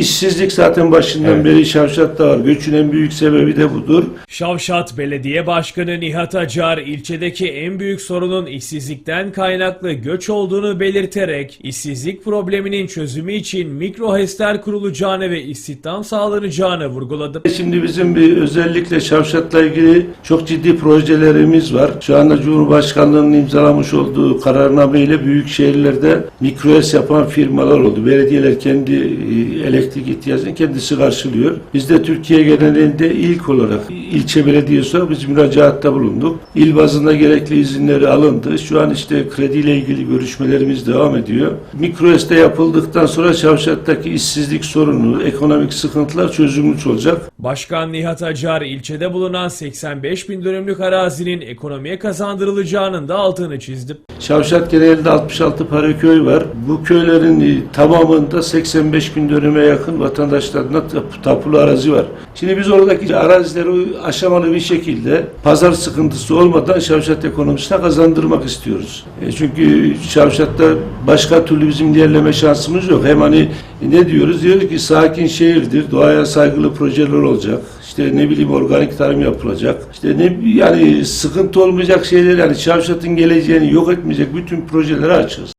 işsizlik zaten başından Evet. beri Şavşat'ta var. Göçün en büyük sebebi de budur. Şavşat Belediye Başkanı Nihat Acar ilçedeki en büyük sorunun işsizlikten kaynaklı göç olduğunu belirterek işsizlik probleminin çözümü için mikro HES'ler kurulacağını ve istihdam sağlanacağını vurguladı. Şimdi bizim bir özellikle Şavşat'la ilgili çok ciddi projelerimiz var. Şu anda Cumhurbaşkanlığı'nın imzalamış olduğu kararname ile büyük şehirlerde mikroes yapan firmalar oldu. Belediyeler kendi e, elektrik ihtiyacını kendisi karşılıyor. Biz de Türkiye genelinde ilk olarak ilçe belediyesi olarak biz müracaatta bulunduk. İl bazında gerekli izinleri alındı. Şu an işte krediyle ilgili görüşmelerimiz devam ediyor. Mikroes'te yapıldıktan sonra Şavşat'taki işsizlik sorunu, ekonomik sıkıntılar çözülmüş olacak. Başkan Nihat Acar ilçede bulunan 85 bin dönümlük arazinin ekonomiye kazandırılacağının da altını çizdi. Şavşat genelinde 66 para köy var. Bu köylerin tamamında 85 bin dönüme yakın vatandaşlarına tap- tapulu arazi var. Şimdi biz oradaki arazileri aşamalı bir şekilde pazar sıkıntısı olmadan Şavşat ekonomisine kazandırmak istiyoruz. E, çünkü Şavşat'ta başka türlü bizim ilerleme şansımız yok. Hem hani ne diyoruz? Diyoruz ki sakin şehirdir, doğaya saygılı projeler olacak. İşte ne bileyim organik tarım yapılacak. İşte ne yani sıkıntı olmayacak şeyler yani Şavşat'ın geleceğini yok etmeyecek bütün projelere açığız.